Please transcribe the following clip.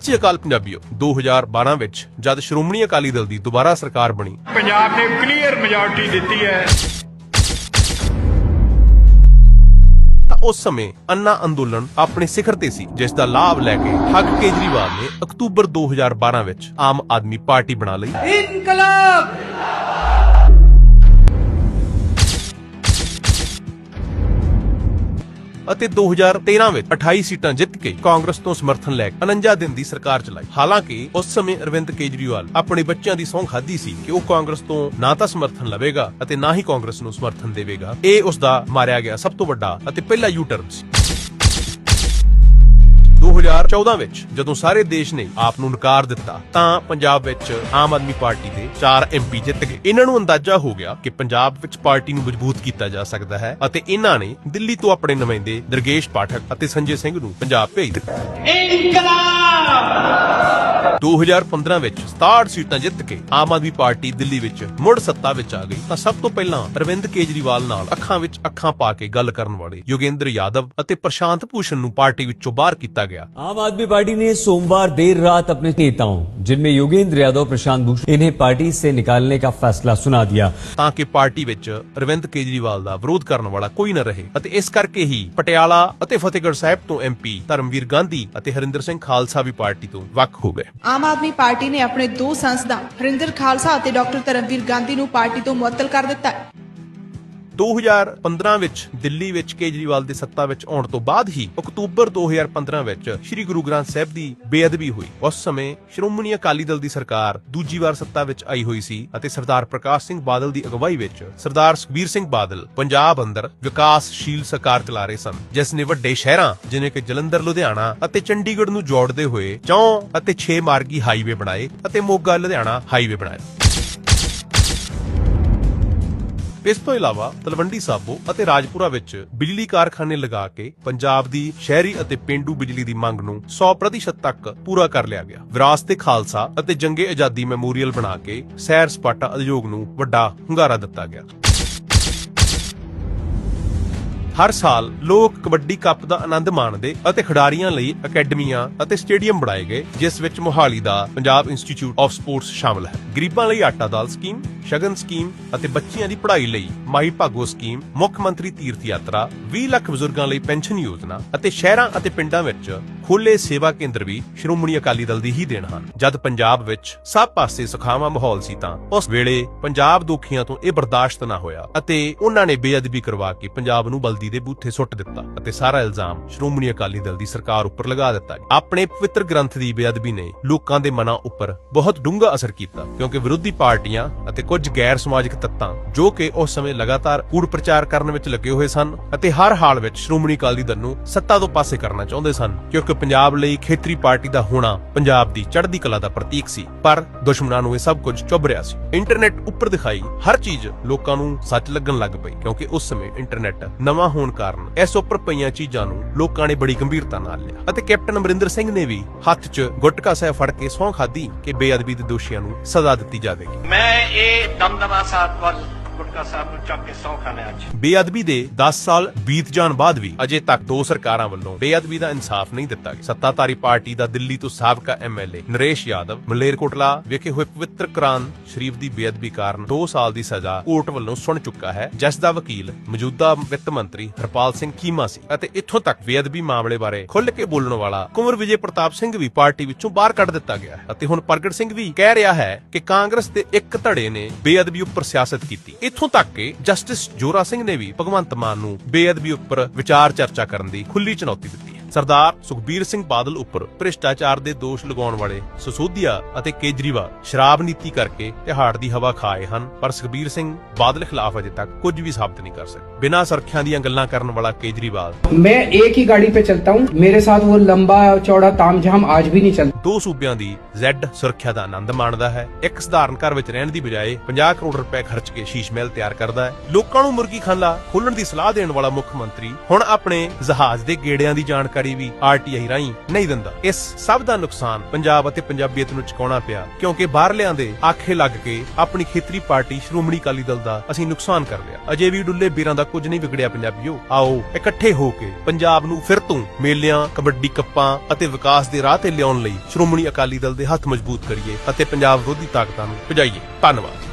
ਸ਼੍ਰੀ ਅਕਾਲ ਪੰਜਾਬੀਓ 2012 ਵਿੱਚ ਜਦ ਸ਼੍ਰੋਮਣੀ ਅਕਾਲੀ ਦਲ ਦੀ ਦੁਬਾਰਾ ਸਰਕਾਰ ਬਣੀ। ਪੰਜਾਬ ਨੇ ਕਲੀਅਰ ਮੈਜੋਰਟੀ ਦਿੱਤੀ ਹੈ। ਤਾਂ ਉਸ ਸਮੇਂ ਅੰਨਾ ਅੰਦੋਲਨ ਆਪਣੇ ਸਿਖਰ ਤੇ ਸੀ ਜਿਸ ਦਾ ਲਾਭ ਲੈ ਕੇ ਠੱਗ ਕੇਜਰੀਵਾਲ ਨੇ ਅਕਤੂਬਰ 2012 ਵਿੱਚ ਆਮ ਆਦਮੀ ਪਾਰਟੀ ਬਣਾ ਲਈ। ਇਨਕਲਾਬ! ਅਤੇ 2013 ਵਿੱਚ 28 ਸੀਟਾਂ ਜਿੱਤ ਕੇ ਕਾਂਗਰਸ ਤੋਂ ਸਮਰਥਨ ਲੈ ਕੇ 49 ਦਿਨ ਦੀ ਸਰਕਾਰ ਚਲਾਈ। ਹਾਲਾਂਕਿ, ਉਸ ਸਮੇਂ ਅਰਵਿੰਦ ਕੇਜਰੀਵਾਲ ਆਪਣੇ ਬੱਚਿਆਂ ਦੀ ਸੌਂ ਖਾਦੀ ਸੀ ਕਿ ਉਹ ਕਾਂਗਰਸ ਤੋਂ ਨਾ ਤਾਂ ਸਮਰਥਨ ਲਵੇਗਾ ਅਤੇ ਨਾ ਹੀ ਕਾਂਗਰਸ ਨੂੰ ਸਮਰਥਨ ਦੇਵੇਗਾ। ਇਹ ਉਸ ਦਾ ਮਾਰਿਆ ਗਿਆ ਸਭ ਤੋਂ ਵੱਡਾ ਅਤੇ ਪਹਿਲਾ ਯੂ ਟਰਨ ਸੀ। 2014 ਵਿੱਚ ਜਦੋਂ ਸਾਰੇ ਦੇਸ਼ ਨੇ ਆਪ ਨੂੰ ਨਕਾਰ ਦਿੱਤਾ, ਤਾਂ ਪੰਜਾਬ ਵਿੱਚ ਆਮ ਆਦਮੀ ਪਾਰਟੀ ਦੇ 4 ਐਮਪੀ ਜਿੱਤ ਗਏ। ਇਹਨਾਂ ਨੂੰ ਅੰਦਾਜ਼ਾ ਹੋ ਗਿਆ ਕਿ ਪੰਜਾਬ ਵਿੱਚ ਪਾਰਟੀ ਨੂੰ ਮਜ਼ਬੂਤ ਕੀਤਾ ਜਾ ਸਕਦਾ ਹੈ ਅਤੇ ਇਹਨਾਂ ਨੇ ਦਿੱਲੀ ਤੋਂ ਆਪਣੇ ਨੁਮਾਇੰਦੇ ਦਰਗੇਸ਼ ਪਾਠਕ ਅਤੇ ਸੰਜੇ ਸਿੰਘ ਨੂੰ ਪੰਜਾਬ ਭੇਜ ਦਿੱਤਾ। ਇਨਕਲਾਬ! 2015 ਵਿੱਚ 67 ਸੀਟਾਂ ਜਿੱਤ ਕੇ ਆਮ ਆਦਮੀ ਪਾਰਟੀ ਦਿੱਲੀ ਵਿੱਚ ਮੁੜ ਸੱਤਾ ਵਿੱਚ ਆ ਗਈ। ਤਾਂ ਸਭ ਤੋਂ ਪਹਿਲਾਂ ਅਰਵਿੰਦ ਕੇਜਰੀਵਾਲ ਨਾਲ ਅੱਖਾਂ ਵਿੱਚ ਅੱਖਾਂ ਪਾ ਕੇ ਗੱਲ ਕਰਨ ਵਾਲੇ ਯੋਗਿੰਦਰ ਯਾਦਵ ਅਤੇ ਪ੍ਰਸ਼ਾਂਤ ਭੂਸ਼ਣ ਨੂੰ ਪਾਰਟੀ ਵਿੱਚੋਂ ਬਾਹਰ ਕੀਤਾ ਗਿਆ। ਆਮ ਆਦਮੀ ਪਾਰਟੀ ਨੇ ਸੋਮਵਾਰ ਦੇਰ ਰਾਤ ਆਪਣੇ ਨੇਤਾਵਾਂ जिनमें योगेंद्र यादव प्रशांत भूषण इन्हें पार्टी से निकालने का फैसला सुना दिया ਤਾਂ ਕਿ ਪਾਰਟੀ ਵਿੱਚ ਅਰਵਿੰਦ ਕੇਜਰੀਵਾਲ ਦਾ ਵਿਰੋਧ ਕਰਨ ਵਾਲਾ ਕੋਈ ਨਾ ਰਹੇ ਅਤੇ ਇਸ ਕਰਕੇ ਹੀ ਪਟਿਆਲਾ ਅਤੇ ਫਤਿਹਗੜ੍ਹ ਸਾਹਿਬ ਤੋਂ ਐਮਪੀ ਧਰਮਵੀਰ ਗਾਂਧੀ ਅਤੇ ਹਰਿੰਦਰ ਸਿੰਘ ਖਾਲਸਾ ਵੀ ਪਾਰਟੀ ਤੋਂ ਵੱਖ ਹੋ ਗਏ ਆਮ ਆਦਮੀ ਪਾਰਟੀ ਨੇ ਆਪਣੇ ਦੋ ਸੰਸਦਾਂ ਹਰਿੰਦਰ ਖਾਲਸਾ ਅਤੇ ਡਾਕਟਰ ਧਰਮਵੀਰ ਗਾਂਧੀ ਨੂੰ ਪਾਰਟੀ ਤੋਂ ਮੁਅੱਤਲ ਕਰ ਦਿੱਤਾ ਹੈ 2015 ਵਿੱਚ ਦਿੱਲੀ ਵਿੱਚ ਕੇਜਰੀਵਾਲ ਦੇ ਸੱਤਾ ਵਿੱਚ ਆਉਣ ਤੋਂ ਬਾਅਦ ਹੀ ਅਕਤੂਬਰ 2015 ਵਿੱਚ ਸ੍ਰੀ ਗੁਰੂ ਗ੍ਰੰਥ ਸਾਹਿਬ ਦੀ ਬੇਅਦਬੀ ਹੋਈ। ਉਸ ਸਮੇਂ ਸ਼੍ਰੋਮਣੀ ਅਕਾਲੀ ਦਲ ਦੀ ਸਰਕਾਰ ਦੂਜੀ ਵਾਰ ਸੱਤਾ ਵਿੱਚ ਆਈ ਹੋਈ ਸੀ ਅਤੇ ਸਰਦਾਰ ਪ੍ਰਕਾਸ਼ ਸਿੰਘ ਬਾਦਲ ਦੀ ਅਗਵਾਈ ਵਿੱਚ ਸਰਦਾਰ ਸੁਖਬੀਰ ਸਿੰਘ ਬਾਦਲ ਪੰਜਾਬ ਅੰਦਰ ਵਿਕਾਸਸ਼ੀਲ ਸਰਕਾਰ ਚਲਾ ਰਹੇ ਸਨ, ਜਿਸ ਨੇ ਵੱਡੇ ਸ਼ਹਿਰਾਂ ਜਿਵੇਂ ਕਿ ਜਲੰਧਰ, ਲੁਧਿਆਣਾ ਅਤੇ ਚੰਡੀਗੜ੍ਹ ਨੂੰ ਜੋੜਦੇ ਹੋਏ ਚੌਂ ਅਤੇ 6 ਮਾਰਗੀ ਹਾਈਵੇ ਬਣਾਏ ਅਤੇ ਮੋਗਾ, ਲੁਧਿਆਣਾ ਹਾਈਵੇ ਬਣਾਇਆ। ਇਸ ਤੋਂ ਇਲਾਵਾ ਤਲਵੰਡੀ ਸਾਬੋ ਅਤੇ ਰਾਜਪੁਰਾ ਵਿੱਚ ਬਿਜਲੀ ਕਾਰਖਾਨੇ ਲਗਾ ਕੇ ਪੰਜਾਬ ਦੀ ਸ਼ਹਿਰੀ ਅਤੇ ਪਿੰਡੂ ਬਿਜਲੀ ਦੀ ਮੰਗ ਨੂੰ 100% ਤੱਕ ਪੂਰਾ ਕਰ ਲਿਆ ਗਿਆ। ਵਿਰਾਸਤ ਖਾਲਸਾ ਅਤੇ ਜੰਗੇ ਆਜ਼ਾਦੀ ਮੈਮੋਰੀਅਲ ਬਣਾ ਕੇ ਸੈਰ ਸਪਾਟਾ ਉਦਯੋਗ ਨੂੰ ਵੱਡਾ ਹੁੰਗਾਰਾ ਦਿੱਤਾ ਗਿਆ। ਹਰ ਸਾਲ ਲੋਕ ਕਬੱਡੀ ਕੱਪ ਦਾ ਆਨੰਦ ਮਾਣਦੇ ਅਤੇ ਖਿਡਾਰੀਆਂ ਲਈ ਅਕੈਡਮੀਆਂ ਅਤੇ ਸਟੇਡੀਅਮ ਬਣਾਏ ਗਏ, ਜਿਸ ਵਿੱਚ ਮੋਹਾਲੀ ਦਾ ਪੰਜਾਬ ਇੰਸਟੀਚਿਊਟ ਆਫ ਸਪੋਰਟਸ ਸ਼ਾਮਲ ਹੈ। ਗਰੀਬਾਂ ਲਈ ਆਟਾ ਦਾਲ ਸਕੀਮ ਸ਼ਗਨ ਸਕੀਮ ਅਤੇ ਬੱਚਿਆਂ ਦੀ ਪੜ੍ਹਾਈ ਲਈ ਮਾਈ ਭਾਗੋ ਸਕੀਮ, ਮੁੱਖ ਮੰਤਰੀ ਤੀਰਥ ਯਾਤਰਾ 20 ਲੱਖ ਬਜ਼ੁਰਗਾਂ ਲਈ ਪੈਨਸ਼ਨ ਯੋਜਨਾ ਅਤੇ ਸ਼ਹਿਰਾਂ ਅਤੇ ਪਿੰਡਾਂ ਵਿੱਚ ਖੋਲੇ ਸੇਵਾ ਕੇਂਦਰ ਵੀ ਸ਼੍ਰੋਮਣੀ ਅਕਾਲੀ ਦਲ ਦੀ ਹੀ ਦੇਣ ਹਨ। ਜਦ ਪੰਜਾਬ ਵਿੱਚ ਸਭ ਪਾਸੇ ਸੁਖਾਵਾਂ ਮਾਹੌਲ ਸੀ ਤਾਂ ਉਸ ਵੇਲੇ ਪੰਜਾਬ ਦੁਖੀਆਂ ਤੋਂ ਇਹ ਬਰਦਾਸ਼ਤ ਨਾ ਹੋਇਆ ਅਤੇ ਉਹਨਾਂ ਨੇ ਬੇਅਦਬੀ ਕਰਵਾ ਕੇ ਪੰਜਾਬ ਨੂੰ ਬਲਦੀ ਦੇ ਬੂਥੇ ਸੁੱਟ ਦਿੱਤਾ ਅਤੇ ਸਾਰਾ ਇਲਜ਼ਾਮ ਸ਼੍ਰੋਮਣੀ ਅਕਾਲੀ ਦਲ ਦੀ ਸਰਕਾਰ ਉੱਪਰ ਲਗਾ ਦਿੱਤਾ। ਆਪਣੇ ਪਵਿੱਤਰ ਗ੍ਰੰਥ ਦੀ ਬੇਅਦਬੀ ਨੇ ਲੋਕਾਂ ਦੇ ਮਨਾਂ ਉੱਪਰ ਬਹੁਤ ਡੂੰਘਾ ਅਸਰ ਕੀਤਾ ਕਿਉਂਕਿ ਵਿਰੋਧੀ ਪਾਰਟੀਆਂ ਅਤੇ ਕੁਝ ਗੈਰ ਸਮਾਜਿਕ ਤੱਤਾਂ, ਜੋ ਕਿ ਉਸ ਸਮੇਂ ਲਗਾਤਾਰ ਕੂੜ ਪ੍ਰਚਾਰ ਕਰਨ ਵਿੱਚ ਲੱਗੇ ਹੋਏ ਸਨ ਅਤੇ ਹਰ ਹਾਲ ਵਿੱਚ ਸ਼੍ਰੋਮਣੀ ਅਕਾਲੀ ਦਲ ਨੂੰ ਸੱਤਾ ਤੋਂ ਪਾਸੇ ਕਰਨਾ ਚਾਹੁੰਦੇ ਸਨ, ਕਿਉਂਕਿ ਪੰਜਾਬ ਲਈ ਖੇਤਰੀ ਪਾਰਟੀ ਦਾ ਹੋਣਾ ਪੰਜਾਬ ਦੀ ਚੜ੍ਹਦੀ ਕਲਾ ਦਾ ਪ੍ਰਤੀਕ ਸੀ, ਪਰ ਦੁਸ਼ਮਣਾਂ ਨੂੰ ਇਹ ਸਭ ਕੁਝ ਚੁੱਭ ਰਿਹਾ ਸੀ। ਇੰਟਰਨੈਟ ਉੱਪਰ ਦਿਖਾਈ ਹਰ ਚੀਜ਼ ਲੋਕਾਂ ਨੂੰ ਸੱਚ ਲੱਗਣ ਲੱਗ ਪਈ, ਕਿਉਂਕਿ ਉਸ ਸਮੇਂ ਇੰਟਰਨੈਟ ਨਵਾਂ ਹੋਣ ਕਾਰਨ ਇਸ ਉੱਪਰ ਪਈਆਂ ਚੀਜ਼ਾਂ ਨੂੰ ਲੋਕਾਂ ਨੇ ਬੜੀ ਗੰਭੀਰਤਾ ਨਾਲ ਲਿਆ ਅਤੇ ਕੈਪਟਨ ਅਮਰਿੰਦਰ ਸਿੰਘ ਨੇ ਵੀ ਹੱਥ 'ਚ ਗੁਟਕਾ ਸਹਿ ਫੜ ਕੇ ਸਹੁੰ ਖਾਧੀ ਕਿ ਬੇਅਦਬੀ ਦੇ ਦੋਸ਼ੀਆਂ ਨੂੰ ਸਜ਼ਾ ਦਿੱਤੀ ਜਾਵੇਗੀ। ਮੈਂ ਇਹ ਦਮਦਮਾ ਸਾਹਿਬ ਵੱਲ ਗੁਟਕਾ ਸਾਹਿਬ ਨੂੰ ਚੱਕ ਕੇ ਸੌ ਖਾਣੇ ਅੱਜ। ਬੇਅਦਬੀ ਦੇ 10 ਸਾਲ ਬੀਤ ਜਾਣ ਬਾਅਦ ਵੀ ਅਜੇ ਤੱਕ ਦੋ ਸਰਕਾਰਾਂ ਵੱਲੋਂ ਬੇਅਦਬੀ ਦਾ ਇਨਸਾਫ ਨਹੀਂ ਦਿੱਤਾ ਗਿਆ। ਸੱਤਾਧਾਰੀ ਪਾਰਟੀ ਦਾ ਦਿੱਲੀ ਤੋਂ ਸਾਬਕਾ ਐਮਐਲਏ ਨਰੇਸ਼ ਯਾਦਵ ਮਲੇਰਕੋਟਲਾ ਵਿਖੇ ਹੋਏ ਪਵਿੱਤਰ ਕੁਰਾਨ ਸ਼ਰੀਫ ਦੀ ਬੇਅਦਬੀ ਕਾਰਨ 2 ਸਾਲ ਦੀ ਸਜ਼ਾ ਕੋਰਟ ਵੱਲੋਂ ਸੁਣ ਚੁੱਕਾ ਹੈ। ਜਿਸ ਦਾ ਵਕੀਲ, ਮੌਜੂਦਾ ਵਿੱਤ ਮੰਤਰੀ ਹਰਪਾਲ ਸਿੰਘ ਕੀਮਾ ਸੀ ਅਤੇ ਇੱਥੋਂ ਤੱਕ ਬੇਅਦਬੀ ਮਾਮਲੇ ਬਾਰੇ ਖੁੱਲ੍ਹ ਕੇ ਬੋਲਣ ਵਾਲਾ ਕੁੰਵਰ ਵਿਜੇ ਪ੍ਰਤਾਪ ਸਿੰਘ ਵੀ ਪਾਰਟੀ ਵਿੱਚੋਂ ਬਾਹਰ ਕੱਢ ਦਿੱਤਾ ਗਿਆ ਹੈ ਅਤੇ ਹੁਣ ਪ੍ਰਗਟ ਸਿੰਘ ਵੀ ਕਹਿ ਰਿਹਾ ਹੈ ਕਿ ਕਾਂਗਰਸ ਦੇ ਇੱਕ ਧੜੇ ਨੇ ਬੇਅਦਬੀ ਉੱਪਰ ਸਿਆਸਤ ਕੀਤੀ। ਇੱਥੋਂ ਤੱਕ ਕਿ ਜਸਟਿਸ ਜੋਰਾ ਸਿੰਘ ਨੇ ਵੀ ਭਗਵੰਤ ਮਾਨ ਨੂੰ ਬੇਅਦਬੀ ਉੱਪਰ ਵਿਚਾਰ ਚਰਚਾ ਕਰਨ ਦੀ ਖੁੱਲੀ ਚੁਣੌਤੀ ਦਿੱਤੀ। ਸਰਦਾਰ ਸੁਖਬੀਰ ਸਿੰਘ ਬਾਦਲ ਉੱਪਰ ਭ੍ਰਿਸ਼ਟਾਚਾਰ ਦੇ ਦੋਸ਼ ਲਗਾਉਣ ਵਾਲੇ ਸਸੋਦੀਆ ਅਤੇ ਕੇਜਰੀਵਾਲ ਸ਼ਰਾਬ ਨੀਤੀ ਕਰਕੇ ਤਿਹਾੜ ਦੀ ਹਵਾ ਖਾਏ ਹਨ ਪਰ ਸੁਖਬੀਰ ਸਿੰਘ ਬਾਦਲ ਖਿਲਾਫ ਅਜੇ ਤੱਕ ਕੁਝ ਵੀ ਸਾਬਤ ਨਹੀਂ ਕਰ ਸਕੇ ਬਿਨਾਂ ਸੁਰੱਖਿਆ ਦੀਆਂ ਗੱਲਾਂ ਕਰਨ ਵਾਲਾ ਕੇਜਰੀਵਾਲ मैं एक ही गाड़ी पे चलता हूँ मेरे साथ वो लंबा चौड़ा तामझाम आज भी नहीं चलता ਦੋ ਸੂਬਿਆਂ ਦੀ ਜ਼ੈਡ ਸੁਰੱਖਿਆ ਦਾ ਆਨੰਦ ਮਾਣਦਾ ਹੈ ਇੱਕ ਸਧਾਰਨ ਘਰ ਵਿੱਚ ਰਹਿਣ ਦੀ ਬਜਾਏ 50 ਕਰੋੜ ਰੁਪਏ ਖਰਚ ਕੇ ਸ਼ੀਸ਼ ਮਹਿਲ ਤਿਆਰ ਕਰਦਾ ਹੈ ਲੋਕਾਂ ਨੂੰ ਮੁਰਗੀ ਖਾਨਾ ਖੋਲਣ ਦੀ ਸਲਾਹ ਦੇਣ ਵਾਲਾ ਮੁੱਖ ਮੰਤਰੀ ਹੁਣ ਆਪਣੇ ਜਹਾਜ਼ ਦੇ ਗੇੜਿਆਂ ਦੀ ਜਾਣਕਾਰੀ ਜਾਣਕਾਰੀ ਵੀ ਆਰਟੀਆਈ ਰਾਹੀਂ ਨਹੀਂ ਦਿੰਦਾ। ਇਸ ਸਭ ਦਾ ਨੁਕਸਾਨ ਪੰਜਾਬ ਅਤੇ ਪੰਜਾਬੀਅਤ ਨੂੰ ਚੁਕਾਉਣਾ ਪਿਆ, ਕਿਉਂਕਿ ਬਾਹਰਲਿਆਂ ਦੇ ਆਖੇ ਲੱਗ ਕੇ ਆਪਣੀ ਖੇਤਰੀ ਪਾਰਟੀ ਸ਼੍ਰੋਮਣੀ ਅਕਾਲੀ ਦਲ ਦਾ ਅਸੀਂ ਨੁਕਸਾਨ ਕਰ ਲਿਆ। ਅਜੇ ਵੀ ਡੁੱਲੇ ਵੀਰਾਂ ਦਾ ਕੁਝ ਨਹੀਂ ਵਿਗੜਿਆ ਪੰਜਾਬੀਓ। ਆਓ, ਇਕੱਠੇ ਹੋ ਕੇ ਪੰਜਾਬ ਨੂੰ ਫਿਰ ਤੋਂ ਮੇਲਿਆਂ, ਕਬੱਡੀ ਕੱਪਾਂ ਅਤੇ ਵਿਕਾਸ ਦੇ ਰਾਹ ਤੇ ਲਿਆਉਣ ਲਈ ਸ਼੍ਰੋਮਣੀ ਅਕਾਲੀ ਦਲ ਦੇ ਹੱਥ ਮਜ਼ਬੂਤ ਕਰੀਏ ਅਤੇ ਪੰਜਾਬ ਵਿਰੋਧੀ ਤਾਕਤਾਂ ਨੂੰ ਭਜਾਈਏ। ਧੰਨਵਾਦ।